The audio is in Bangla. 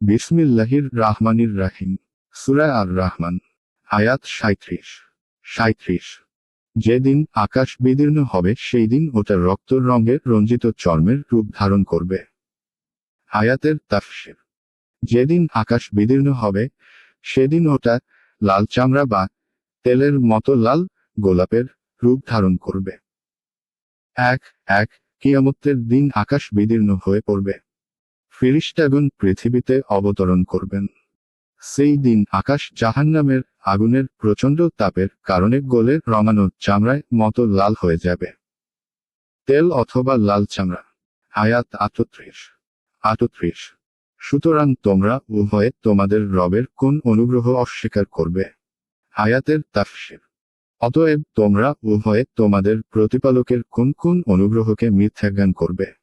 বিসমিল্লাহির রাহমানির রাহিম। সুরা আর রহমান আয়াত সাঁত্রিশ সাঁত্রিশ যেদিন আকাশ বিদীর্ণ হবে, সেই দিন ওটা রক্ত রঙের রঞ্জিত চর্মের রূপ ধারণ করবে। আয়াতের তাফসির। যেদিন আকাশ বিদীর্ণ হবে, সেদিন ওটা লাল চামড়া বা তেলের মতো লাল গোলাপের রূপ ধারণ করবে। এক এক, কিয়ামতের দিন আকাশ বিদীর্ণ হয়ে পড়বে। ফিরিস্তাগুন পৃথিবীতে অবতরণ করবেন। সেই দিন আকাশ জাহান্নামের আগুনের প্রচণ্ড তাপের কারণে গলে রঙানো চামড়ায় মতো লাল হয়ে যাবে। তেল অথবা লাল চামড়া। আয়াত আটত্রিশ। আটত্রিশ। সুতরাং তোমরা উভয়ে তোমাদের রবের কোন অনুগ্রহ অস্বীকার করবে? আয়াতের তাফসির। অতএব তোমরা উভয়ে তোমাদের প্রতিপালকের কোন কোন অনুগ্রহকে মিথ্যাজ্ঞান করবে?